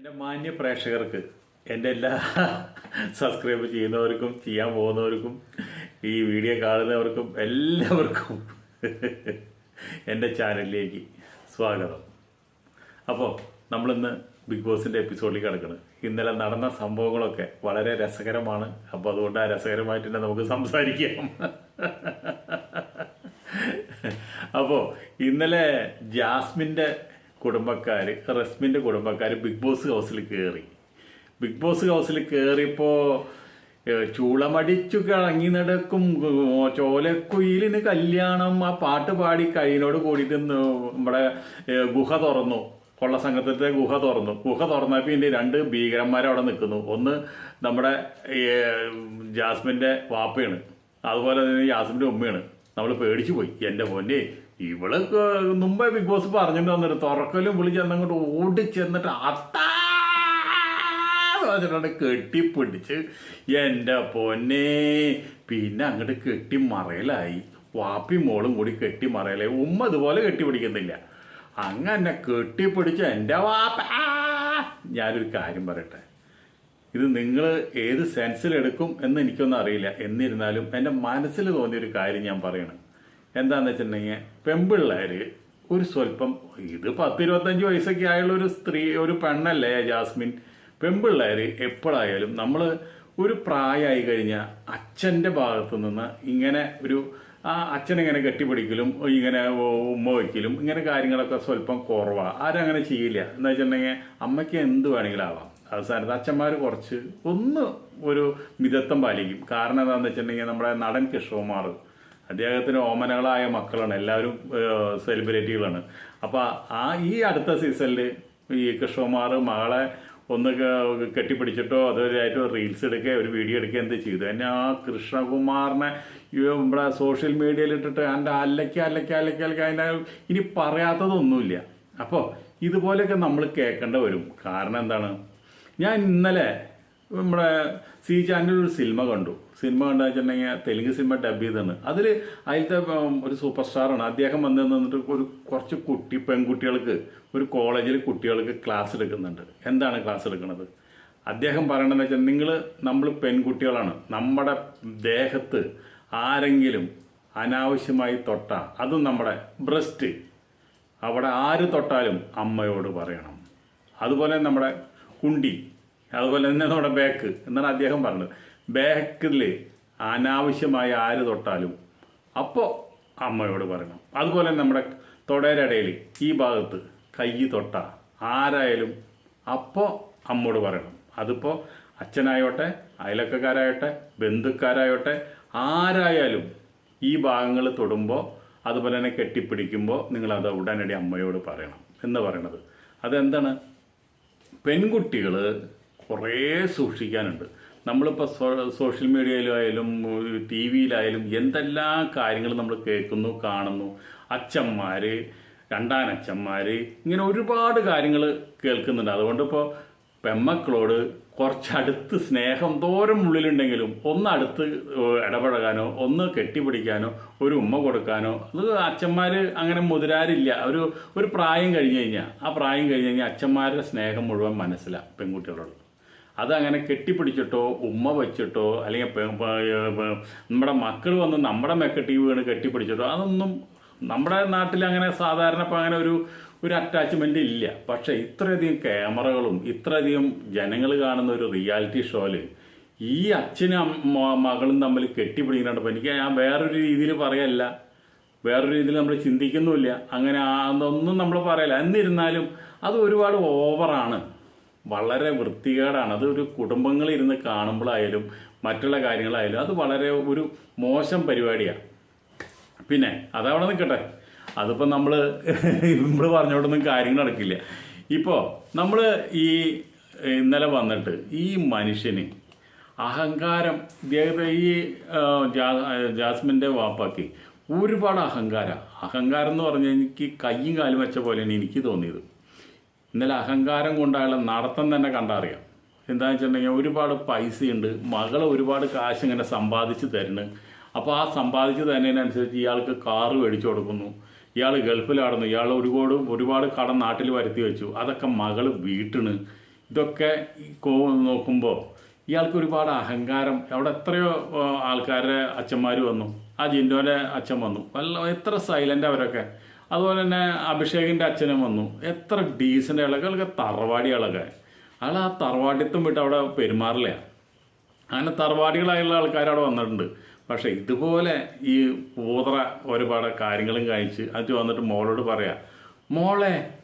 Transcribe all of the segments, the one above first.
എന്റെ മാന്യ പ്രേക്ഷകർക്ക് എന്റെ എല്ലാ സബ്സ്ക്രൈബ് ചെയ്യുന്നവർക്കും ചെയ്യാൻ പോകുന്നവർക്കും ഈ വീഡിയോ കാണുന്നവർക്കും എല്ലാവർക്കും എന്റെ ചാനലിലേക്ക് സ്വാഗതം. അപ്പോൾ നമ്മളിന്ന് ബിഗ് ബോസിന്റെ എപ്പിസോഡിൽ കിടക്കണം. ഇന്നലെ നടന്ന സംഭവങ്ങളൊക്കെ വളരെ രസകരമാണ്. അപ്പോൾ അതുകൊണ്ട് ആ രസകരമായിട്ട് തന്നെ നമുക്ക് സംസാരിക്കാം. അപ്പോൾ ഇന്നലെ ജാസ്മിന്റെ കുടുംബക്കാർ റസ്മിന്റെ കുടുംബക്കാർ ബിഗ് ബോസ് ഹൗസിൽ കയറി. ബിഗ് ബോസ് ഹൗസിൽ കയറിയപ്പോൾ ചൂളമടിച്ചു കിളങ്ങി നടക്കും. ചോലക്കുയിലിന് കല്യാണം. ആ പാട്ട് പാടി കൈനോട് കൂടിയിട്ട് നമ്മുടെ ഗുഹ തുറന്നു. കൊള്ള സംഘത്തിന്റെ ഗുഹ തുറന്നു. ഗുഹ തുറന്നപ്പോൾ ഇതിന്റെ രണ്ട് ഭീകരന്മാർ അവിടെ നിൽക്കുന്നു. ഒന്ന് നമ്മുടെ ജാസ്മിന്റെ വാപ്പയാണ്. അതുപോലെ തന്നെ ജാസ്മിന്റെ ഉമ്മയാണ്. നമ്മൾ പേടിച്ചു പോയി. എന്റെ പൊന്നെ ഇവൾ മുമ്പേ ബിഗ് ബോസ് പറഞ്ഞിട്ട് വന്നിട്ട് തുറക്കലും വിളിച്ച് അങ്ങോട്ട് ഓടി ചെന്നിട്ട് അത്താ കെട്ടിപ്പിടിച്ച് എന്റെ പൊന്നെ. പിന്നെ അങ്ങോട്ട് കെട്ടി മറയലായി വാപ്പി മോളും കൂടി കെട്ടി മറയലായി ഉമ്മ അതുപോലെ കെട്ടിപ്പിടിക്കുന്നില്ല. അങ്ങനെ കെട്ടിപ്പിടിച്ച് എന്റെ വാപ്പ! ഞാനൊരു കാര്യം പറയട്ടെ. ഇത് നിങ്ങൾ ഏത് സെൻസിലെടുക്കും എന്ന് എനിക്കൊന്നും അറിയില്ല. എന്നിരുന്നാലും എന്റെ മനസ്സിൽ തോന്നിയൊരു കാര്യം ഞാൻ പറയണം. എന്താണെന്ന് വെച്ചിട്ടുണ്ടെങ്കിൽ പെമ്പിള്ളേർ ഒരു സ്വല്പം ഇത് പത്ത് ഇരുപത്തഞ്ച് വയസ്സൊക്കെ ആയുള്ള ഒരു സ്ത്രീ ഒരു പെണ്ണല്ലേ ജാസ്മിൻ? പെമ്പിള്ളേർ എപ്പോഴായാലും നമ്മൾ ഒരു പ്രായമായി കഴിഞ്ഞാൽ അച്ഛന്റെ ഭാഗത്തു നിന്ന് ഇങ്ങനെ ഒരു ആ അച്ഛനിങ്ങനെ കെട്ടിപ്പിടിക്കലും ഇങ്ങനെ ഉമ്മ വയ്ക്കലും ഇങ്ങനെ കാര്യങ്ങളൊക്കെ സ്വല്പം കുറവാണ് ആരും അങ്ങനെ ചെയ്യില്ല. എന്ന് വെച്ചിട്ടുണ്ടെങ്കിൽ അമ്മയ്ക്ക് എന്ത് വേണമെങ്കിലും ആവാം. അവസാനത്ത് അച്ഛന്മാർ കുറച്ച് ഒന്ന് ഒരു മിതത്വം പാലിക്കും. കാരണം എന്താണെന്ന് വെച്ചിട്ടുണ്ടെങ്കിൽ നമ്മുടെ നടൻ കിഷോമാർ അദ്ദേഹത്തിന് ഓമനകളായ മക്കളാണ്. എല്ലാവരും സെലിബ്രിറ്റികളാണ് അപ്പോൾ ആ ഈ അടുത്ത സീസണിൽ ഈ കൃഷ്ണകുമാർ മകളെ ഒന്ന് കെട്ടിപ്പിടിച്ചിട്ടോ അതുവരെയായിട്ട് റീൽസ് എടുക്കുക ഒരു വീഡിയോ എടുക്കുക എന്ത് ചെയ്തു? എന്നെ ആ കൃഷ്ണകുമാറിനെ ഇവിടെ സോഷ്യൽ മീഡിയയിൽ ഇട്ടിട്ട് എന്റെ അല്ലയ്ക്ക് അല്ലയ്ക്ക് അല്ലയ്ക്ക് അല്ലെങ്കിൽ അതിന്റെ ഇനി പറയാത്തതൊന്നുമില്ല. അപ്പോൾ ഇതുപോലെയൊക്കെ നമ്മൾ കേൾക്കേണ്ട വരും. കാരണം എന്താണ്? ഞാൻ ഇന്നലെ നമ്മുടെ സി ചാനലിൽ ഒരു സിനിമ കണ്ടു. സിനിമ കണ്ടു വെച്ചിട്ടുണ്ടെങ്കിൽ തെലുങ്ക് സിനിമ ഡബ് ചെയ്താണ് അതിൽ അതിലത്തെ ഒരു സൂപ്പർ സ്റ്റാറാണ് അദ്ദേഹം വന്നു നിന്നിട്ട് ഒരു കുറച്ച് കുട്ടി പെൺകുട്ടികൾക്ക് ഒരു കോളേജിൽ കുട്ടികൾക്ക് ക്ലാസ് എടുക്കുന്നുണ്ട്. എന്താണ് ക്ലാസ് എടുക്കുന്നത്? അദ്ദേഹം പറയണതെന്ന് വെച്ചാൽ നിങ്ങൾ നമ്മൾ പെൺകുട്ടികളാണ്. നമ്മുടെ ദേഹത്ത് ആരെങ്കിലും അനാവശ്യമായി തൊട്ട അതും നമ്മുടെ ബ്രസ്റ്റ് അവിടെ ആര് തൊട്ടാലും അമ്മയോട് പറയണം. അതുപോലെ നമ്മുടെ കുണ്ടി. അതുപോലെ തന്നെ നമ്മുടെ ബാക്ക് എന്നാണ് അദ്ദേഹം പറഞ്ഞത്. ബാക്കിൽ അനാവശ്യമായി ആര് തൊട്ടാലും അപ്പോൾ അമ്മയോട് പറയണം. അതുപോലെ നമ്മുടെ തൊടയുടെ ഈ ഭാഗത്ത് കൈ തൊട്ട ആരായാലും അപ്പോൾ അമ്മോട് പറയണം. അതിപ്പോൾ അച്ഛനായോട്ടെ അയലക്കക്കാരായോട്ടെ ബന്ധുക്കാരായോട്ടെ ആരായാലും ഈ ഭാഗങ്ങൾ തൊടുമ്പോൾ അതുപോലെ തന്നെ കെട്ടിപ്പിടിക്കുമ്പോൾ നിങ്ങളത് ഉടനടി അമ്മയോട് പറയണം എന്ന് പറയണത്. അതെന്താണ്? പെൺകുട്ടികൾ കുറേ സൂക്ഷിക്കാനുണ്ട്. നമ്മളിപ്പോൾ സോഷ്യൽ മീഡിയയിലായാലും ടി വിയിലായാലും എന്തെല്ലാം കാര്യങ്ങൾ നമ്മൾ കേൾക്കുന്നു കാണുന്നു. അച്ഛന്മാർ രണ്ടാനച്ഛന്മാർ ഇങ്ങനെ ഒരുപാട് കാര്യങ്ങൾ കേൾക്കുന്നുണ്ട്. അതുകൊണ്ട് ഇപ്പോൾ പെമ്മക്കളോട് കുറച്ചടുത്ത് സ്നേഹം തോരം ഉള്ളിലുണ്ടെങ്കിലും ഒന്ന് അടുത്ത് ഇടപഴകാനോ ഒന്ന് കെട്ടിപ്പിടിക്കാനോ ഒരു ഉമ്മ കൊടുക്കാനോ അത് അച്ഛന്മാർ അങ്ങനെ മുതിരാറില്ല ഒരു ഒരു പ്രായം കഴിഞ്ഞ് കഴിഞ്ഞാൽ ആ പ്രായം കഴിഞ്ഞ് കഴിഞ്ഞാൽ അച്ഛന്മാരുടെ സ്നേഹം മുഴുവൻ മനസ്സിലാണ് പെൺകുട്ടികളോട്. അതങ്ങനെ കെട്ടിപ്പിടിച്ചിട്ടോ ഉമ്മ വെച്ചിട്ടോ അല്ലെങ്കിൽ നമ്മുടെ മക്കൾ വന്ന് നമ്മുടെ മെക്കെട്ടി വീണ് കെട്ടിപ്പിടിച്ചിട്ടോ അതൊന്നും നമ്മുടെ നാട്ടിൽ അങ്ങനെ സാധാരണ ഇപ്പം അങ്ങനെ ഒരു ഒരു അറ്റാച്ച്മെന്റ് ഇല്ല. പക്ഷേ ഇത്രയധികം ക്യാമറകളും ഇത്രയധികം ജനങ്ങൾ കാണുന്ന ഒരു റിയാലിറ്റി ഷോയിൽ ഈ അച്ഛനും മകളും തമ്മിൽ കെട്ടിപ്പിടിക്കുന്നുണ്ടപ്പോൾ എനിക്ക് ഞാൻ വേറൊരു രീതിയിൽ പറയല്ല. വേറൊരു രീതിയിൽ നമ്മൾ ചിന്തിക്കുന്നുമില്ല. അങ്ങനെ അതൊന്നും നമ്മൾ പറയില്ല. എന്നിരുന്നാലും അത് ഒരുപാട് ഓവറാണ് വളരെ വൃത്തികേടാണ്. അത് ഒരു കുടുംബങ്ങളിരുന്ന് കാണുമ്പോഴായാലും മറ്റുള്ള കാര്യങ്ങളായാലും അത് വളരെ ഒരു മോശം പരിപാടിയാണ്. പിന്നെ അതവിടെ നിൽക്കട്ടെ. അതിപ്പോൾ നമ്മൾ നമ്മൾ പറഞ്ഞോട്ടൊന്നും കാര്യങ്ങൾ നടക്കില്ല. ഇപ്പോൾ നമ്മൾ ഈ ഇന്നലെ വന്നിട്ട് ഈ മനുഷ്യന് അഹങ്കാരം ഇദ്ദേഹത്തെ ഈ ജാസ്മിന്റെ വാപ്പാക്ക് ഒരുപാട് അഹങ്കാരം. അഹങ്കാരം എന്ന് പറഞ്ഞാൽ എനിക്ക് കയ്യും കാലും വെച്ച പോലെയാണ് എനിക്ക് തോന്നിയത്. ഇന്നലെ അഹങ്കാരം കൊണ്ട് അയാളെ നടത്തം തന്നെ കണ്ടറിയാം. എന്താണെന്ന് വെച്ചിട്ടുണ്ടെങ്കിൽ ഒരുപാട് പൈസയുണ്ട്. മകളെ ഒരുപാട് കാശ് ഇങ്ങനെ സമ്പാദിച്ച് തരുന്നു. അപ്പോൾ ആ സമ്പാദിച്ച് തരുന്നതിനനുസരിച്ച് ഇയാൾക്ക് കാറ് മേടിച്ചു കൊടുക്കുന്നു. ഇയാൾ ഗൾഫിലാടുന്നു ഇയാൾ ഒരുപാട് ഒരുപാട് കടം നാട്ടിൽ വരുത്തി വെച്ചു. അതൊക്കെ മകൾ വീട്ടിന് ഇതൊക്കെ നോക്കുമ്പോൾ ഇയാൾക്ക് ഒരുപാട് അഹങ്കാരം. അവിടെ എത്രയോ ആൾക്കാരുടെ അച്ഛന്മാർ വന്നു. ആ ജിൻഡോന്റെ അച്ഛൻ വന്നു. വല്ല എത്ര സൈലന്റ് അവരൊക്കെ. അതുപോലെ തന്നെ അഭിഷേകിന്റെ അച്ഛനും വന്നു. എത്ര ഡീസന്റ് ആളൊക്കെ തറവാടി ആളൊക്കെ അയാൾ ആ തറവാടിത്തം വിട്ട് അവിടെ പെരുമാറില്ല. അങ്ങനെ തറവാടികളായുള്ള ആൾക്കാർ അവിടെ വന്നിട്ടുണ്ട്. പക്ഷേ ഇതുപോലെ ഈ പൂതറ ഒരുപാട് കാര്യങ്ങളും കഴിച്ച് അത് വന്നിട്ട് മോളോട് പറയാ മോളെ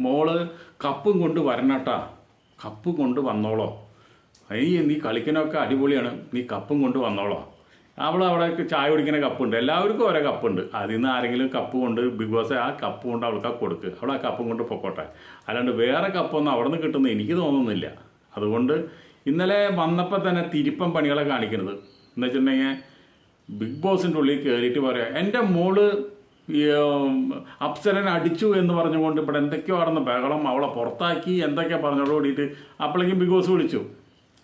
മോൾ കപ്പും കൊണ്ട് വരണട്ടാ. കപ്പ് കൊണ്ട് വന്നോളോ. അയ്യേ നീ കളിക്കണമൊക്കെ അടിപൊളിയാണ്. നീ കപ്പും കൊണ്ട് വന്നോളോ. അവൾ അവിടെ ചായ കുടിക്കുന്ന കപ്പുണ്ട്. എല്ലാവർക്കും ഓരോ കപ്പുണ്ട്. അതിൽ നിന്ന് ആരെങ്കിലും കപ്പ് കൊണ്ട് ബിഗ് ബോസ് ആ കപ്പ് കൊണ്ട് അവൾക്ക് കൊടുക്കുക അവൾ ആ കപ്പും കൊണ്ട് പൊക്കോട്ടെ. അല്ലാണ്ട് വേറെ കപ്പൊന്നും അവിടെ നിന്ന് കിട്ടുന്ന എനിക്ക് തോന്നുന്നില്ല. അതുകൊണ്ട് ഇന്നലെ വന്നപ്പോൾ തന്നെ തിരിപ്പം പണികളെ കാണിക്കുന്നത്. എന്ന് വെച്ചിട്ടുണ്ടെങ്കിൽ ബിഗ് ബോസിന്റെ ഉള്ളിൽ കയറിയിട്ട് പറയാം എന്റെ മോൾ അപ്സരനെ അടിച്ചു എന്ന് പറഞ്ഞുകൊണ്ട് ഇവിടെ എന്തൊക്കെയോ നടന്ന ബഹളം അവളെ പുറത്താക്കി എന്തൊക്കെയാണ് പറഞ്ഞോട് കൂടിയിട്ട് അപ്പോഴേക്കും ബിഗ് ബോസ് വിളിച്ചു.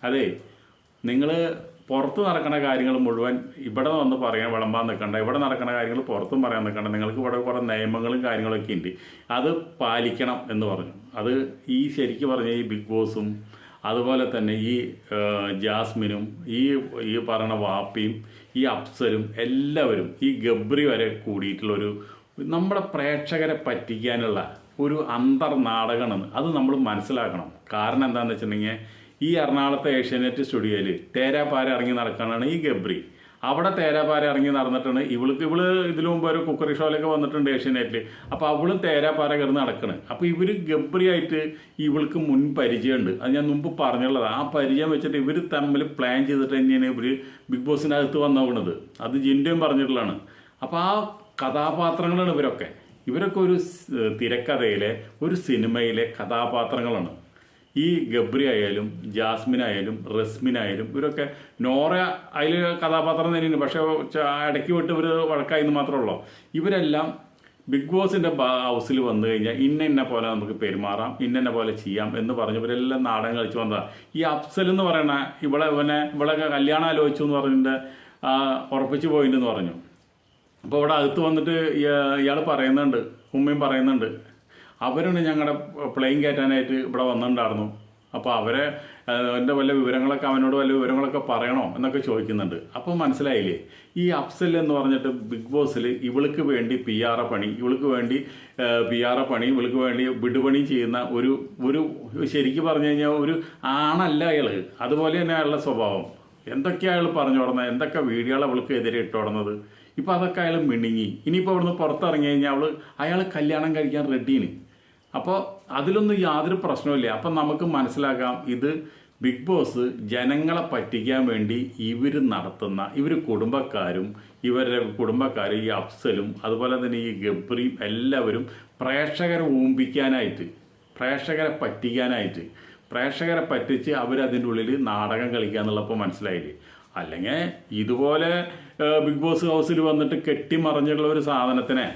അതെ നിങ്ങൾ പുറത്ത് നടക്കുന്ന കാര്യങ്ങൾ മുഴുവൻ ഇവിടെ വന്ന് പറയാൻ വിളമ്പാൻ നിൽക്കണ്ട. ഇവിടെ നടക്കുന്ന കാര്യങ്ങൾ പുറത്തും പറയാൻ നിൽക്കണ്ട. നിങ്ങൾക്ക് ഇവിടെ കുറേ നിയമങ്ങളും കാര്യങ്ങളൊക്കെ ഉണ്ട്. അത് പാലിക്കണം എന്ന് പറഞ്ഞു. അത് ഈ ശരിക്കും പറഞ്ഞ ഈ ബിഗ് ബോസും അതുപോലെ തന്നെ ഈ ജാസ്മിനും ഈ ഈ പറയുന്ന വാപ്പിയും ഈ അപ്സരും എല്ലാവരും ഈ ഗബ്രി വരെ കൂടിയിട്ടുള്ളൊരു നമ്മുടെ പ്രേക്ഷകരെ പറ്റിക്കാനുള്ള ഒരു അന്തർ നാടകമാണ് അത് നമ്മൾ മനസ്സിലാക്കണം. കാരണം എന്താണെന്ന് വെച്ചിട്ടുണ്ടെങ്കിൽ ഈ എറണാകുളത്തെ ഏഷ്യാനെറ്റ് സ്റ്റുഡിയോയിൽ തേരാപ്പാര ഇറങ്ങി നടക്കാനാണ് ഈ ഗബ്രി. അവിടെ തേരാപ്പാര ഇറങ്ങി നടന്നിട്ടുണ്ട് ഇവൾക്ക് ഇവൾ ഇതിനു മുമ്പ് ഒരു കുക്കറി ഷോയിലൊക്കെ വന്നിട്ടുണ്ട് ഏഷ്യാനെറ്റിൽ അപ്പോൾ അവളും തേരാപ്പാര കിടന്ന് നടക്കണ്. അപ്പോൾ ഇവർ ഗബ്രിയായിട്ട് ഇവൾക്ക് മുൻ പരിചയമുണ്ട്. അത് ഞാൻ മുമ്പ് പറഞ്ഞുള്ളതാണ് ആ പരിചയം വെച്ചിട്ട് ഇവർ തമ്മിൽ പ്ലാൻ ചെയ്തിട്ട് തന്നെയാണ് ഇവർ ബിഗ് ബോസിന്റെ അകത്ത് വന്നോക്കണത് അത് ജിൻഡയും പറഞ്ഞിട്ടുള്ളതാണ്. അപ്പോൾ ആ കഥാപാത്രങ്ങളാണ് ഇവരൊക്കെ. ഇവരൊക്കെ ഒരു തിരക്കഥയിലെ ഒരു സിനിമയിലെ കഥാപാത്രങ്ങളാണ്. ഈ ഗബ്രി ആയാലും ജാസ്മിൻ ആയാലും റസ്മിൻ ആയാലും ഇവരൊക്കെ നോറ അതിൽ കഥാപാത്രം തന്നെയാണ്. പക്ഷേ ഇടയ്ക്ക് വിട്ട് ഇവർ വഴക്കായെന്ന് മാത്രമേ ഉള്ളൂ. ഇവരെല്ലാം ബിഗ് ബോസിന്റെ ഹൗസിൽ വന്നു കഴിഞ്ഞാൽ ഇന്ന ഇന്ന പോലെ നമുക്ക് പെരുമാറാം ഇന്ന ഇന്ന പോലെ ചെയ്യാം എന്ന് പറഞ്ഞ് ഇവരെല്ലാം നാടകം കളിച്ച് വന്നതാണ് ഈ അഫ്സൽ എന്ന് പറയണ ഇവളെ ഇവനെ ഇവളെ കല്യാണം ആലോചിച്ചു എന്ന് പറഞ്ഞിട്ട് ഉറപ്പിച്ച് ഉറപ്പിച്ചു എന്ന് പറഞ്ഞു. അപ്പോൾ ഇവിടെ അകത്ത് വന്നിട്ട് ഇയാൾ പറയുന്നുണ്ട് ഉമ്മയും പറയുന്നുണ്ട്. അവരാണ് ഞങ്ങളുടെ പ്ലെയിൻ കയറ്റാനായിട്ട് ഇവിടെ വന്നിട്ടുണ്ടായിരുന്നു. അപ്പോൾ അവരെ എന്റെ വല്ല വിവരങ്ങളൊക്കെ അവനോട് വല്ല വിവരങ്ങളൊക്കെ പറയണോ എന്നൊക്കെ ചോദിക്കുന്നുണ്ട്. അപ്പോൾ മനസ്സിലായില്ലേ? ഈ അഫ്സൽ എന്ന് പറഞ്ഞിട്ട് ബിഗ് ബോസിൽ ഇവൾക്ക് വേണ്ടി പി ആർ എ പണി ഇവൾക്ക് വേണ്ടി പി ആർ എ പണി ഇവൾക്ക് വേണ്ടി വിടുപണി ചെയ്യുന്ന ഒരു ഒരു ശരിക്കും പറഞ്ഞു കഴിഞ്ഞാൽ ഒരു ആണല്ല അയാൾ അതുപോലെ തന്നെ അയാളുടെ സ്വഭാവം. എന്തൊക്കെയാണ് അയാൾ പറഞ്ഞു തുടങ്ങുന്നത് എന്തൊക്കെ വീഡിയോകൾ അവൾക്ക് എതിരെ ഇട്ട് തുടങ്ങുന്നത് ഇപ്പോൾ അതൊക്കെ അയാൾ മിണുങ്ങി ഇനിയിപ്പോൾ അവിടുന്ന് പുറത്തിറങ്ങി കഴിഞ്ഞാൽ അവൾ അയാൾ കല്യാണം കഴിക്കാൻ റെഡിയാണ് അപ്പോൾ അതിലൊന്നും യാതൊരു പ്രശ്നവുമില്ല. അപ്പം നമുക്ക് മനസ്സിലാക്കാം ഇത് ബിഗ് ബോസ് ജനങ്ങളെ പറ്റിക്കാൻ വേണ്ടി ഇവർ നടത്തുന്ന ഇവർ കുടുംബക്കാരും ഇവരുടെ കുടുംബക്കാർ ഈ അഫ്സലും അതുപോലെ തന്നെ ഈ ഗബ്രിയും എല്ലാവരും പ്രേക്ഷകരെ ഊമ്പിക്കാനായിട്ട് പ്രേക്ഷകരെ പറ്റിക്കാനായിട്ട് പ്രേക്ഷകരെ പറ്റിച്ച് അവരതിന്റെ ഉള്ളിൽ നാടകം കളിക്കുക എന്നുള്ളപ്പോൾ മനസ്സിലായില്ലേ? അല്ലെങ്കിൽ ഇതുപോലെ ബിഗ് ബോസ് ഹൗസിൽ വന്നിട്ട് കെട്ടിമറിഞ്ഞുള്ള ഒരു സാധനത്തിനെ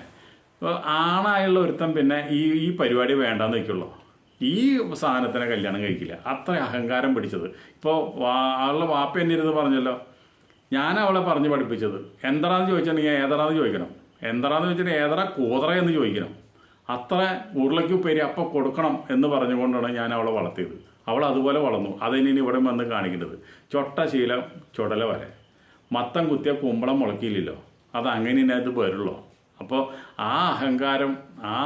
ഏഹ്, ആണായുള്ള ഒരുത്തൻ പിന്നെ ഈ ഈ പരിപാടി വേണ്ടാന്ന് വയ്ക്കുള്ളൂ. ഈ സാധനത്തിനെ കല്യാണം കഴിക്കില്ല. അത്ര അഹങ്കാരം പിടിച്ചത്. ഇപ്പോൾ ആളുടെ വാപ്പ എന്നെ ഇരുന്ന് പറഞ്ഞല്ലോ? ഞാൻ അവളെ പറഞ്ഞ് പഠിപ്പിച്ചത്. എന്തറാന്ന് ചോദിച്ചിട്ടുണ്ടെങ്കിൽ ഏതറാന്ന് ചോദിക്കണം? എന്തറാന്ന് ചോദിച്ചിട്ടുണ്ടെങ്കിൽ ഏതറ കൂതറ എന്ന് ചോദിക്കണം? അത്ര ഉരുളയ്ക്ക് ഉപ്പേരി അപ്പം കൊടുക്കണം എന്ന് പറഞ്ഞുകൊണ്ടാണ് ഞാൻ അവളെ വളർത്തിയത്. അവൾ അതുപോലെ വളർന്നു. അതിനി ഇവിടെ വന്ന് കാണിക്കേണ്ടത്. ചൊട്ട ശീലം ചുടല വരെ. മത്തം കുത്തിയ കുമ്പളം മുളക്കിയില്ലല്ലോ അത് അങ്ങനെ ഇതിനകത്ത് അത് വരുള്ളൂ? അപ്പോൾ ആ അഹങ്കാരം ആ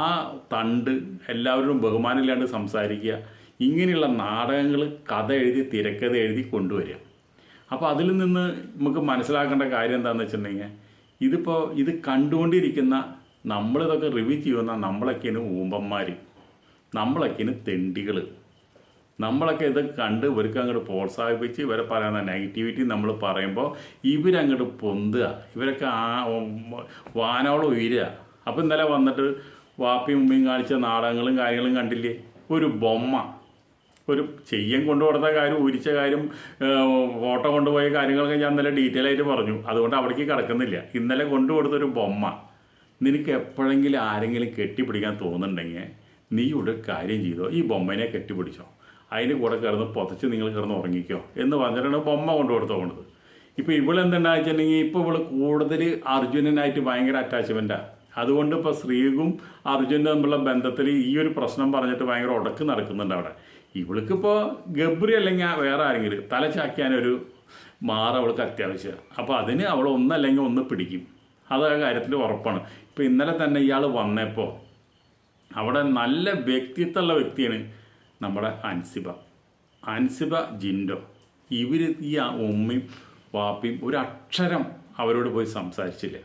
തണ്ട് എല്ലാവരും ബഹുമാനമില്ലാണ്ട് സംസാരിക്കുക ഇങ്ങനെയുള്ള നാടകങ്ങൾ കഥ എഴുതി തിരക്കഥ എഴുതി കൊണ്ടുവരിക. അപ്പോൾ അതിൽ നിന്ന് നമുക്ക് മനസ്സിലാക്കേണ്ട കാര്യം എന്താണെന്ന് വെച്ചിട്ടുണ്ടെങ്കിൽ ഇതിപ്പോൾ ഇത് കണ്ടുകൊണ്ടിരിക്കുന്ന നമ്മളിതൊക്കെ റിവ്യൂ ചെയ്യുന്ന നമ്മളൊക്കെയാണ് ഊമ്പന്മാർ നമ്മളൊക്കെയാണ് തെണ്ടികൾ നമ്മളൊക്കെ ഇത് കണ്ട് ഇവർക്ക് അങ്ങോട്ട് പ്രോത്സാഹിപ്പിച്ച് ഇവരെ പറയുന്ന നെഗറ്റിവിറ്റി നമ്മൾ പറയുമ്പോൾ ഇവരങ്ങോട്ട് പൊന്തുക. ഇവരൊക്കെ ആ വാനോളം ഉയരുക. അപ്പം ഇന്നലെ വന്നിട്ട് വാപ്പിയും ഉമ്മയും കാണിച്ച നാടകങ്ങളും കാര്യങ്ങളും കണ്ടില്ലേ? ഒരു ബൊമ്മ. ഒരു ചെയ്യാൻ കൊണ്ടുകൊടുത്ത കാര്യം ഉരിച്ച കാര്യം ഫോട്ടോ കൊണ്ടുപോയ കാര്യങ്ങളൊക്കെ ഞാൻ ഇന്നലെ ഡീറ്റെയിൽ ആയിട്ട് പറഞ്ഞു. അതുകൊണ്ട് അവിടേക്ക് കിടക്കുന്നില്ല. ഇന്നലെ കൊണ്ടുകൊടുത്തൊരു ബൊമ്മ. നിനക്ക് എപ്പോഴെങ്കിലും ആരെങ്കിലും കെട്ടിപ്പിടിക്കാൻ തോന്നുന്നുണ്ടെങ്കിൽ നീ ഇവിടെ കാര്യം ചെയ്തോ? ഈ ബൊമ്മനെ കെട്ടിപ്പിടിച്ചോ? അതിന്റെ കൂടെ കിടന്ന് പുതച്ച് നിങ്ങൾ കിടന്ന് ഉറങ്ങിക്കോ എന്ന് പറഞ്ഞിട്ടാണ് ബൊമ്മ കൊണ്ടു കൊടുത്തു പോകുന്നത് ഇപ്പോൾ ഇവളെന്തുണ്ടാ വെച്ചിട്ടുണ്ടെങ്കിൽ ഇപ്പോൾ ഇവൾ കൂടുതൽ അർജുനനായിട്ട് ഭയങ്കര അറ്റാച്ച്മെന്റാണ് അതുകൊണ്ട് ഇപ്പോൾ ശ്രീകും അർജുനും തമ്മിലുള്ള ബന്ധത്തിൽ ഈ ഒരു പ്രശ്നം പറഞ്ഞിട്ട് ഭയങ്കര ഉടക്ക് നടക്കുന്നുണ്ട് അവിടെ. ഇവൾക്കിപ്പോൾ ഗബ്രി അല്ലെങ്കിൽ വേറെ ആരെങ്കിലും തല ചാക്കിയാനൊരു മാറ അവൾക്ക് അത്യാവശ്യം. അപ്പോൾ അതിന് അവൾ ഒന്നല്ലെങ്കിൽ ഒന്ന് പിടിക്കും. അത് ആ കാര്യത്തിൽ ഉറപ്പാണ്. ഇപ്പോൾ ഇന്നലെ തന്നെ ഇയാൾ വന്നപ്പോൾ അവിടെ നല്ല വ്യക്തിത്വമുള്ള വ്യക്തിയാണ് നമ്മുടെ അൻസിബ. അൻസിബ ജിൻഡോ. ഇവർ ഈ ഉമ്മയും വാപ്പയും ഒരു അക്ഷരം അവരോട് പോയി സംസാരിച്ചില്ല.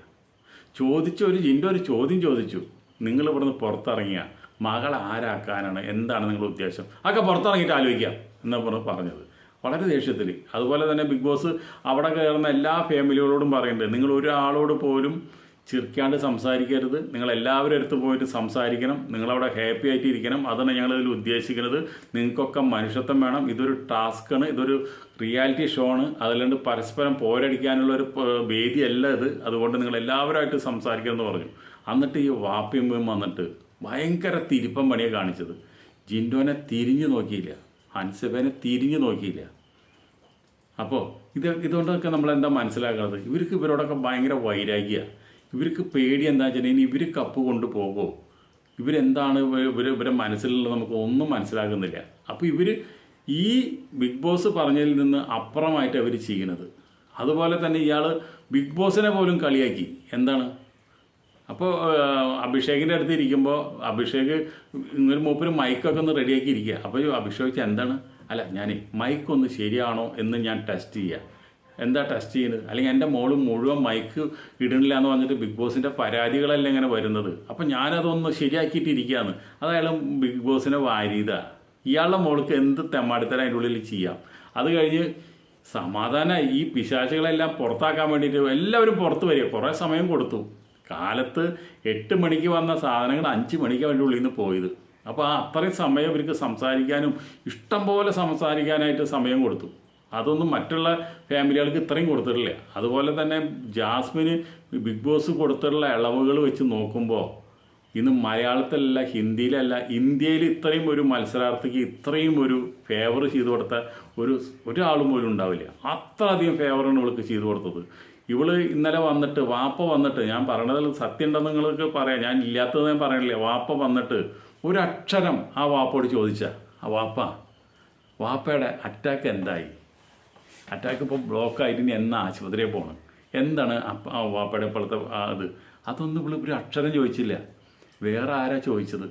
ചോദിച്ച ഒരു ജിൻഡോ ഒരു ചോദ്യം ചോദിച്ചു. നിങ്ങൾ ഇവിടുന്ന് പുറത്തിറങ്ങിയ? മകളെ ആരാക്കാനാണ്? എന്താണ് നിങ്ങളുടെ ഉദ്ദേശം? അതൊക്കെ പുറത്തിറങ്ങിയിട്ട് ആലോചിക്കാം എന്നാണ് പറഞ്ഞു പറഞ്ഞത്. വളരെ ദേഷ്യത്തിൽ അതുപോലെ തന്നെ ബിഗ് ബോസ് അവിടെ കയറുന്ന എല്ലാ ഫാമിലികളോടും പറയുന്നുണ്ട്. നിങ്ങൾ ഒരാളോട് പോലും ചിരിക്കാണ്ട് സംസാരിക്കരുത്. നിങ്ങൾ എല്ലാവരും അടുത്ത് പോയിട്ട് സംസാരിക്കണം. നിങ്ങളവിടെ ഹാപ്പി ആയിട്ട് ഇരിക്കണം അതാണ് ഞങ്ങൾ ഇതിൽ ഉദ്ദേശിക്കുന്നത്. നിങ്ങൾക്കൊക്കെ മനുഷ്യത്വം വേണം. ഇതൊരു ടാസ്ക്കാണ് ഇതൊരു റിയാലിറ്റി ഷോ ആണ്. അതല്ലാണ്ട് പരസ്പരം പോരടിക്കാനുള്ള ഒരു വേദിയല്ല ഇത്. അതുകൊണ്ട് നിങ്ങൾ എല്ലാവരുമായിട്ട് സംസാരിക്കണം എന്ന് പറഞ്ഞു. എന്നിട്ട് ഈ വാപ്പിയമ്മയും വന്നിട്ട് ഭയങ്കര തിരിപ്പം പണിയെ കാണിച്ചത്. ജിൻഡോനെ തിരിഞ്ഞു നോക്കിയില്ല. ഹൻസബേനെ തിരിഞ്ഞു നോക്കിയില്ല. അപ്പോൾ ഇത് ഇതുകൊണ്ടൊക്കെ നമ്മൾ എന്താ മനസ്സിലാക്കുന്നത്? ഇവർക്ക് ഇവരോടൊക്കെ ഭയങ്കര വൈരാഗ്യ. ഇവർക്ക് പേടി എന്താ വെച്ചാൽ ഇനി ഇവർ കപ്പ് കൊണ്ടുപോകുമോ ഇവരെന്താണ് ഇവർ ഇവരെ മനസ്സിലുള്ളത് നമുക്ക് ഒന്നും മനസ്സിലാകുന്നില്ല. അപ്പോൾ ഇവർ ഈ ബിഗ് ബോസ് പറഞ്ഞതിൽ നിന്ന് അപ്പുറമായിട്ട് അവർ ചെയ്യുന്നത്. അതുപോലെ തന്നെ ഇയാൾ ബിഗ് ബോസിനെ പോലും കളിയാക്കി. എന്താണ്? അപ്പോൾ അഭിഷേകിന്റെ അടുത്ത് ഇരിക്കുമ്പോൾ അഭിഷേക് ഇങ്ങനെ മൂപ്പര് മൈക്കൊക്കെ ഒന്ന് റെഡിയാക്കി ഇരിക്കുക. അപ്പോൾ അഭിഷേക് എന്താണ്? അല്ല ഞാൻ മൈക്ക് ഒന്ന് ശരിയാണോ എന്ന് ഞാൻ ടെസ്റ്റ് ചെയ്യുക എന്താ ടെസ്റ്റ് ചെയ്യുന്നത്? അല്ലെങ്കിൽ എന്റെ മോൾ മുഴുവൻ മൈക്ക് ഇടുന്നില്ല എന്ന് പറഞ്ഞിട്ട് ബിഗ് ബോസിന്റെ പരാതികളല്ല ഇങ്ങനെ വരുന്നത്? അപ്പം ഞാനതൊന്ന് ശരിയാക്കിയിട്ടിരിക്കുകയാണ്. അതായാലും ബിഗ് ബോസിനെ വാരിത ഇയാളുടെ മോൾക്ക് എന്ത് തെമ്മാടിത്തരം അതിന്റെ ഉള്ളിൽ ചെയ്യാം? അത് കഴിഞ്ഞ് സമാധാന ഈ പിശാചുകളെല്ലാം പുറത്താക്കാൻ വേണ്ടിയിട്ട് എല്ലാവരും പുറത്ത് വരിക. കുറേ സമയം കൊടുത്തു. കാലത്ത് എട്ട് മണിക്ക് വന്ന സാധനങ്ങൾ അഞ്ച് മണിക്ക് അവന്റെ ഉള്ളിൽ നിന്ന് പോയത്. അപ്പോൾ ആ അത്രയും സമയം ഇവർക്ക് സംസാരിക്കാനും ഇഷ്ടം പോലെ സംസാരിക്കാനായിട്ട് സമയം കൊടുത്തു. അതൊന്നും മറ്റുള്ള ഫാമിലികൾക്ക് ഇത്രയും കൊടുത്തിട്ടില്ല. അതുപോലെ തന്നെ ജാസ്മിന് ബിഗ് ബോസ് കൊടുത്തിട്ടുള്ള ഇളവുകൾ വെച്ച് നോക്കുമ്പോൾ ഇന്ന് മലയാളത്തിലല്ല ഹിന്ദിയിലല്ല ഇന്ത്യയിൽ ഇത്രയും ഒരു മത്സരാർത്ഥിക്ക് ഇത്രയും ഒരു ഫേവർ ചെയ്തു കൊടുത്ത ഒരു ഒരാളും പോലും ഉണ്ടാവില്ല. അത്രയധികം ഫേവറാണ് ഇവൾക്ക് ചെയ്തു കൊടുത്തത്. ഇവൾ ഇന്നലെ വന്നിട്ട് വാപ്പ വന്നിട്ട് ഞാൻ പറയണതിൽ സത്യം ഉണ്ടെന്ന് നിങ്ങൾക്ക് പറയാം. ഞാൻ ഇല്ലാത്തത് ഞാൻ പറയണില്ല. വാപ്പ വന്നിട്ട് ഒരക്ഷരം ആ വാപ്പോട് ചോദിച്ച ആ വാപ്പ വാപ്പയുടെ അറ്റാക്ക് എന്തായി? അറ്റാക്ക് ഇപ്പോൾ ബ്ലോക്ക് ആയിട്ട് ഇനി എന്നാ ആശുപത്രിയിൽ പോകണം എന്താണ് ആ വാപ്പയുടെ ഇപ്പോഴത്തെ അത് അതൊന്നും ഇവിടെ ഒരു അക്ഷരം ചോദിച്ചില്ല. വേറെ ആരാ ചോദിച്ചത്?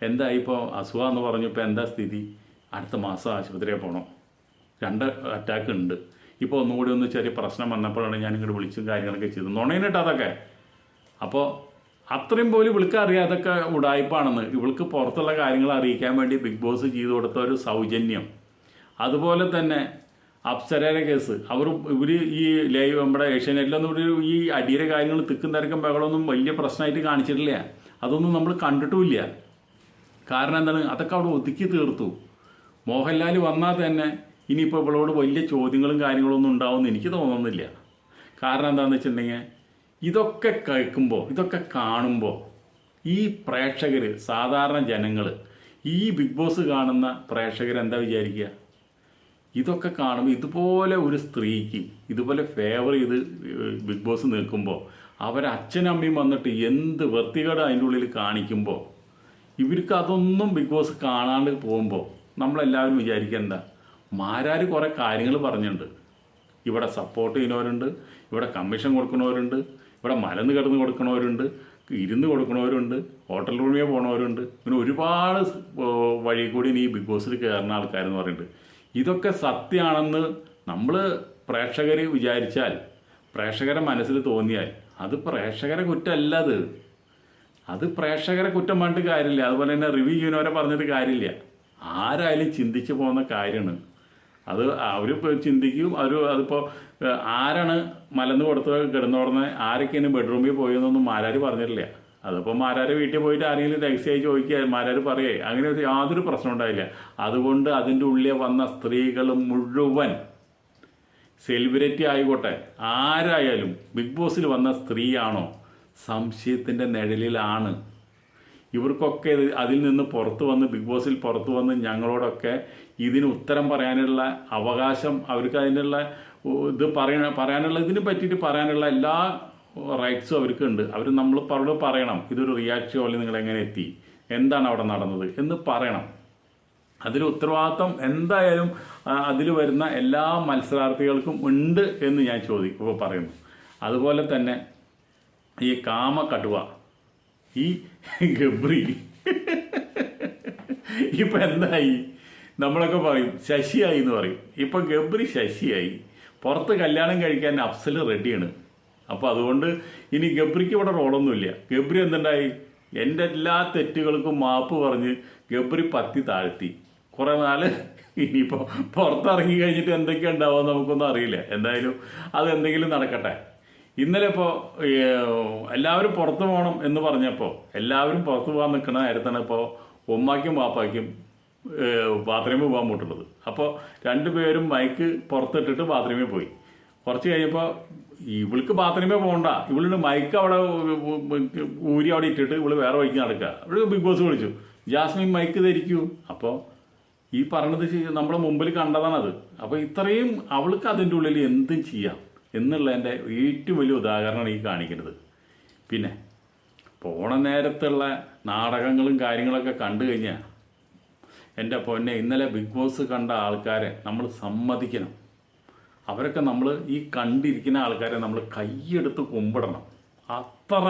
എന്താ ഇപ്പോൾ അസുഖമെന്ന് പറഞ്ഞു ഇപ്പോൾ എന്താ സ്ഥിതി? അടുത്ത മാസം ആശുപത്രിയിൽ പോകണം രണ്ട് അറ്റാക്ക് ഉണ്ട്. ഇപ്പോൾ ഒന്നുകൂടി ഒന്ന് ചെറിയ പ്രശ്നം വന്നപ്പോഴാണ് ഞാൻ ഇങ്ങോട്ട് വിളിച്ചും കാര്യങ്ങളൊക്കെ ചെയ്തു നുണയിനിട്ട് അതൊക്കെ? അപ്പോൾ അത്രയും പോലും ഇവൾക്ക് അറിയാതൊക്കെ ഉടായ്പാണെന്ന്. ഇവൾക്ക് പുറത്തുള്ള കാര്യങ്ങൾ അറിയിക്കാൻ വേണ്ടി ബിഗ് ബോസ് ചെയ്തു കൊടുത്ത ഒരു സൗജന്യം. അതുപോലെ തന്നെ അപ്സരയുടെ കേസ്. അവർ ഇവർ ഈ ലൈവ് നമ്മുടെ ഏഷ്യാനെറ്റിലൊന്നും ഇവർ ഈ അടിയുടെ കാര്യങ്ങൾ തിക്കും തിരക്കും ബഹളമൊന്നും വലിയ പ്രശ്നമായിട്ട് കാണിച്ചിട്ടില്ല. അതൊന്നും നമ്മൾ കണ്ടിട്ടുമില്ല. കാരണം എന്താണ്? അതൊക്കെ അവിടെ ഒതുക്കി തീർത്തു. മോഹൻലാൽ വന്നാൽ തന്നെ ഇനിയിപ്പോൾ ഇവളോട് വലിയ ചോദ്യങ്ങളും കാര്യങ്ങളൊന്നും ഉണ്ടാവുമെന്ന് എനിക്ക് തോന്നുന്നില്ല. കാരണം എന്താണെന്ന് വെച്ചിട്ടുണ്ടെങ്കിൽ ഇതൊക്കെ കേൾക്കുമ്പോൾ ഇതൊക്കെ കാണുമ്പോൾ ഈ പ്രേക്ഷകർ സാധാരണ ജനങ്ങൾ ഈ ബിഗ് ബോസ് കാണുന്ന പ്രേക്ഷകർ എന്താ വിചാരിക്കുക? ഇതൊക്കെ കാണുമ്പോൾ ഇതുപോലെ ഒരു സ്ത്രീക്ക് ഇതുപോലെ ഫേവർ ചെയ്ത് ബിഗ് ബോസ് നിൽക്കുമ്പോൾ അവരെ അമ്മയും വന്നിട്ട് എന്ത് വൃത്തികേട് അതിന്റെ ഉള്ളിൽ കാണിക്കുമ്പോൾ ഇവർക്ക് അതൊന്നും ബിഗ് ബോസ് കാണാണ്ട് പോകുമ്പോൾ നമ്മളെല്ലാവരും വിചാരിക്കുക എന്താ? മാരാർ കുറേ കാര്യങ്ങൾ പറഞ്ഞിട്ടുണ്ട്. ഇവിടെ സപ്പോർട്ട് ചെയ്യുന്നവരുണ്ട് ഇവിടെ കമ്മീഷൻ കൊടുക്കുന്നവരുണ്ട് ഇവിടെ മലന്ന് കിടന്ന് കൊടുക്കുന്നവരുണ്ട് ഇരുന്ന് കൊടുക്കുന്നവരുണ്ട് ഹോട്ടൽ റൂമിൽ പോണവരുണ്ട്. പിന്നെ ഒരുപാട് വഴി കൂടി ഈ ബിഗ് ബോസിൽ കയറുന്ന ആൾക്കാരെന്ന് പറയുന്നുണ്ട് ഇതൊക്കെ സത്യമാണെന്ന് നമ്മൾ പ്രേക്ഷകർ വിചാരിച്ചാൽ പ്രേക്ഷകരെ മനസ്സിൽ തോന്നിയാൽ അത് പ്രേക്ഷകരെ കുറ്റമല്ല അത്. അത് പ്രേക്ഷകരെ കുറ്റം പറഞ്ഞിട്ട് കാര്യമില്ല. അതുപോലെ തന്നെ റിവ്യൂ ചെയ്യുന്നവരെ പറഞ്ഞിട്ട് കാര്യമില്ല. ആരായാലും ചിന്തിച്ചു പോകുന്ന കാര്യമാണ്. അത് അവർ ചിന്തിക്കും അവർ അതിപ്പോൾ ആരാണ് മലന്ന് കൊടുത്ത് കിടന്നുറന്ന് ആരൊക്കെയാണ് ബെഡ്റൂമിൽ പോയതെന്നൊന്നും ആരാരും പറഞ്ഞിട്ടില്ല. അതിപ്പോൾ മാരാർ വീട്ടിൽ പോയിട്ട് ആരെങ്കിലും രഹസ്യമായി ചോദിക്കുക മാരാർ പറയേ അങ്ങനെ യാതൊരു പ്രശ്നം ഉണ്ടായില്ല. അതുകൊണ്ട് അതിന്റെ ഉള്ളിൽ വന്ന സ്ത്രീകൾ മുഴുവൻ സെലിബ്രിറ്റി ആയിക്കോട്ടെ ആരായാലും ബിഗ് ബോസിൽ വന്ന സ്ത്രീയാണോ സംശയത്തിന്റെ നിഴലിലാണ്. ഇവർക്കൊക്കെ അതിൽ നിന്ന് പുറത്തു വന്ന് ബിഗ് ബോസിൽ പുറത്തു വന്ന് ഞങ്ങളോടൊക്കെ ഇതിന് ഉത്തരം പറയാനുള്ള അവകാശം അവർക്ക് അതിനുള്ള ഇത് പറയണ പറയാനുള്ള ഇതിനെ പറ്റിയിട്ട് പറയാനുള്ള എല്ലാ റൈറ്റ്സും അവർക്ക് ഉണ്ട്. അവർ നമ്മൾ പറഞ്ഞു പറയണം ഇതൊരു റിയാക്ഷൻ പോലെ നിങ്ങൾ എങ്ങനെ എത്തി? എന്താണ് അവിടെ നടന്നത്? എന്ന് പറയണം. അതിൽ ഉത്തരവാദിത്വം എന്തായാലും അതിൽ വരുന്ന എല്ലാ മത്സരാർത്ഥികൾക്കും ഉണ്ട് എന്ന് ഞാൻ ചോദി ഇപ്പോൾ പറയുന്നു. അതുപോലെ തന്നെ ഈ കാമ കടുവ ഈ ഗബ്രി ഇപ്പം എന്തായി? നമ്മളൊക്കെ പറയും ശശിയായി എന്ന് പറയും. ഇപ്പം ഗബ്രി ശശിയായി. പുറത്ത് കല്യാണം കഴിക്കാൻ അഫ്സൽ റെഡിയാണ് അപ്പോൾ അതുകൊണ്ട് ഇനി ഗബ്രിക്ക് ഇവിടെ റോളൊന്നുമില്ല. ഗബ്രി എന്തുണ്ടായി? എന്റെ എല്ലാ തെറ്റുകൾക്കും മാപ്പ് പറഞ്ഞ് ഗബ്രി പത്തി താഴ്ത്തി. കുറേ നാൾ ഇനിയിപ്പോൾ പുറത്തിറങ്ങി കഴിഞ്ഞിട്ട് എന്തൊക്കെ ഉണ്ടാവുക നമുക്കൊന്നും അറിയില്ല. എന്തായാലും അത് എന്തെങ്കിലും നടക്കട്ടെ. ഇന്നലെ ഇപ്പോൾ എല്ലാവരും പുറത്ത് പോകണം എന്ന് പറഞ്ഞപ്പോൾ എല്ലാവരും പുറത്ത് പോകാൻ നിൽക്കുന്ന നേരത്താണ് ഇപ്പോൾ ഉമ്മാക്കും പാപ്പാക്കും ബാത്റൂമിൽ പോകാൻ മുട്ടുള്ളത് അപ്പോൾ രണ്ടുപേരും മൈക്ക് പുറത്തിട്ടിട്ട് ബാത്റൂമിൽ പോയി. കുറച്ച് കഴിഞ്ഞപ്പോൾ ഇവൾക്ക് ബാത്റൂമിൽ പോകണ്ട ഇവളുടെ മൈക്ക് അവിടെ ഊരി അവിടെ ഇട്ടിട്ട് ഇവൾ വേറെ വഴിക്ക് നടക്കുക. ഇവിടെ ബിഗ് ബോസ് വിളിച്ചു. ജാസ്മിൻ മൈക്ക് ധരിക്കൂ. അപ്പോൾ ഈ പറഞ്ഞത് നമ്മളെ മുമ്പിൽ കണ്ടതാണത്. അപ്പോൾ ഇത്രയും അവൾക്ക് അതിന്റെ ഉള്ളിൽ എന്തും ചെയ്യാം എന്നുള്ളതിന്റെ ഏറ്റവും വലിയ ഉദാഹരണമാണ് ഈ കാണിക്കുന്നത്. പിന്നെ പോണ നേരത്തുള്ള നാടകങ്ങളും കാര്യങ്ങളൊക്കെ കണ്ടു കഴിഞ്ഞാൽ എന്റെ പൊന്നെ ഇന്നലെ ബിഗ് ബോസ് കണ്ട ആൾക്കാരെ നമ്മൾ സമ്മതിക്കണം. അവരൊക്കെ നമ്മൾ ഈ കണ്ടിരിക്കുന്ന ആൾക്കാരെ നമ്മൾ കൈയെടുത്ത് കുമ്പിടണം. അത്ര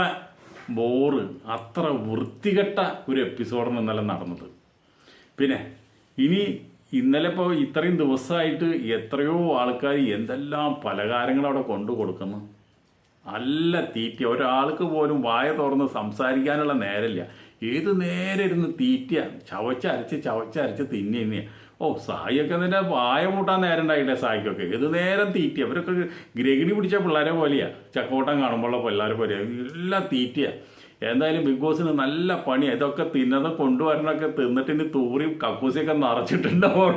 ബോറ് അത്ര വൃത്തികെട്ട ഒരു എപ്പിസോഡാണ് ഇന്നലെ നടന്നത്. പിന്നെ ഇനി ഇന്നലെ ഇപ്പോൾ ഇത്രയും ദിവസമായിട്ട് എത്രയോ ആൾക്കാർ എന്തെല്ലാം പലകാരങ്ങൾ അവിടെ കൊണ്ടു കൊടുക്കുന്നു. നല്ല തീറ്റ. ഒരാൾക്ക് പോലും വായ തുറന്ന് സംസാരിക്കാനുള്ള നേരമില്ല. ഏത് നേരെ ഇരുന്ന് തീറ്റ ചവച്ചരച്ച് ചവച്ചരച്ച് തിന്നി. ഓ സായിയൊക്കെ നിന്റെ വായ കൂട്ടാൻ നേരം ഉണ്ടായില്ലേ സായിക്കൊക്കെ? ഇത് നേരം തീറ്റ അവരൊക്കെ ഗ്രഹിണി പിടിച്ച പിള്ളേരെ പോലെയാ. ചക്കോട്ടം കാണുമ്പോഴുള്ള പിള്ളേരെ പോലെയാ. എല്ലാം തീറ്റയാ. എന്തായാലും ബിഗ് ബോസിന് നല്ല പണിയാ. ഇതൊക്കെ തിന്നത് കൊണ്ടുവരണൊക്കെ തിന്നിട്ട് ഇനി തൂറി കക്കൂസിയൊക്കെ നിറച്ചിട്ടുണ്ടാവും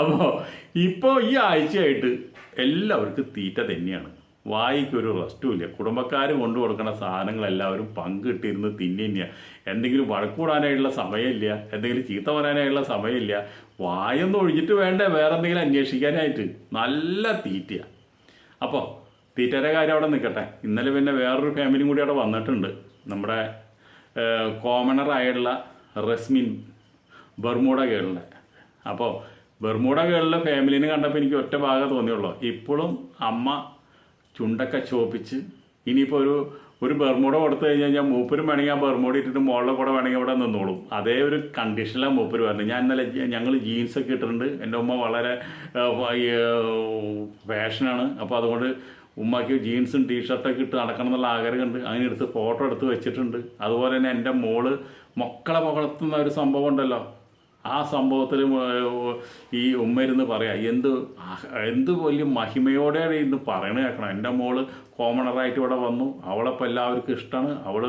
അപ്പോൾ ഇപ്പോൾ ഈ ആഴ്ചയായിട്ട് എല്ലാവർക്കും തീറ്റ തന്നെയാണ്. വായിക്ക് റെസ്റ്റുമില്ല കുടുംബക്കാർ കൊണ്ടു കൊടുക്കുന്ന സാധനങ്ങൾ എല്ലാവരും പങ്കിട്ടിരുന്ന് തിന്നില്ല എന്തെങ്കിലും വഴക്കൂടാനായിട്ടുള്ള സമയമില്ല. എന്തെങ്കിലും ചീത്ത പറയാനായിട്ടുള്ള സമയമില്ല. വായൊന്നും ഒഴിഞ്ഞിട്ട് വേണ്ടേ വേറെ എന്തെങ്കിലും അന്വേഷിക്കാനായിട്ട്. നല്ല തീറ്റയാണ് അപ്പോൾ തീറ്റയുടെ കാര്യം അവിടെ നിൽക്കട്ടെ. ഇന്നലെ പിന്നെ വേറൊരു ഫാമിലിയും കൂടി അവിടെ വന്നിട്ടുണ്ട്. നമ്മുടെ കോമണറായിട്ടുള്ള റസ്മിൻ ബർമൂഡ കേളിന്റെ അപ്പോൾ ബർമൂഡ കേളിലെ ഫാമിലിനെ കണ്ടപ്പോൾ എനിക്ക് ഒറ്റ ഭാഗം തോന്നിയുള്ളൂ. ഇപ്പോഴും അമ്മ ചുണ്ടൊക്കെ ചോപ്പിച്ച് ഇനിയിപ്പോൾ ഒരു ഒരു ബർമൂട കൊടുത്തു കഴിഞ്ഞ് കഴിഞ്ഞാൽ മൂപ്പരും വേണമെങ്കിൽ ആ ബർമൂട ഇട്ടിട്ട് മുകളിലെ കൂടെ വേണമെങ്കിൽ അവിടെ നിന്നോളും. അതേ ഒരു കണ്ടീഷനിലാണ് മൂപ്പര് പറഞ്ഞത് ഞാൻ ഇന്നലെ ഞങ്ങൾ ജീൻസൊക്കെ ഇട്ടിട്ടുണ്ട്. എന്റെ ഉമ്മ വളരെ ഫാഷനാണ് അപ്പോൾ അതുകൊണ്ട് ഉമ്മയ്ക്ക് ജീൻസും ടീഷർട്ടൊക്കെ ഇട്ട് നടക്കണം എന്നുള്ള ആഗ്രഹമുണ്ട് അങ്ങനെ എടുത്ത് ഫോട്ടോ എടുത്ത് വെച്ചിട്ടുണ്ട്. അതുപോലെ തന്നെ എന്റെ മോൾ മക്കളെ പുകഴ്ത്തുന്ന ഒരു സംഭവം ഉണ്ടല്ലോ. ആ സംഭവത്തിൽ ഈ ഉമ്മയിരുന്ന് പറയാ എന്ത് എന്ത് വലിയ മഹിമയോടെ ഇന്ന് പറയണ കേൾക്കണം എന്റെ മോൾ കോമണറായിട്ട് ഇവിടെ വന്നു. അവളെപ്പോൾ എല്ലാവർക്കും ഇഷ്ടമാണ് അവൾ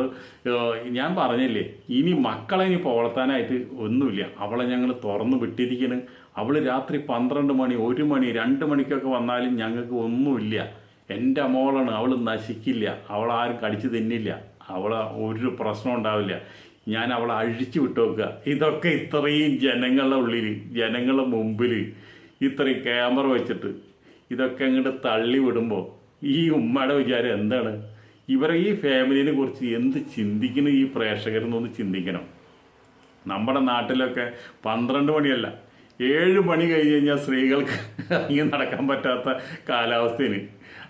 ഞാൻ പറഞ്ഞില്ലേ ഇനി മക്കളെ ഇനി വളർത്താനായിട്ട് ഒന്നുമില്ല. അവളെ ഞങ്ങൾ തുറന്നു വിട്ടിരിക്കണ്. അവൾ രാത്രി പന്ത്രണ്ട് മണി ഒരു മണി രണ്ട് മണിക്കൊക്കെ വന്നാലും ഞങ്ങൾക്ക് ഒന്നുമില്ല. എന്റെ മോളാണ്. അവൾ നശിക്കില്ല. അവൾ ആരും കടിച്ചു തിന്നില്ല. അവളെ ഒരു പ്രശ്നം ഉണ്ടാവില്ല. ഞാൻ അവളെ അഴിച്ചു വിട്ടുവെക്കുക ഇതൊക്കെ ഇത്രയും ജനങ്ങളുടെ ഉള്ളിൽ ജനങ്ങളുടെ മുമ്പിൽ ഇത്രയും ക്യാമറ വെച്ചിട്ട് ഇതൊക്കെ അങ്ങോട്ട് തള്ളി വിടുമ്പോൾ ഈ ഉമ്മയുടെ വിചാരം എന്താണ്? ഇവരെ ഈ ഫാമിലിനെ കുറിച്ച് എന്ത് ചിന്തിക്കണം ഈ പ്രേക്ഷകരെന്നൊന്ന് ചിന്തിക്കണം. നമ്മുടെ നാട്ടിലൊക്കെ പന്ത്രണ്ട് മണിയല്ല ഏഴ് മണി കഴിഞ്ഞ് കഴിഞ്ഞാൽ സ്ത്രീകൾക്ക് ഇറങ്ങി നടക്കാൻ പറ്റാത്ത കാലാവസ്ഥയിൽ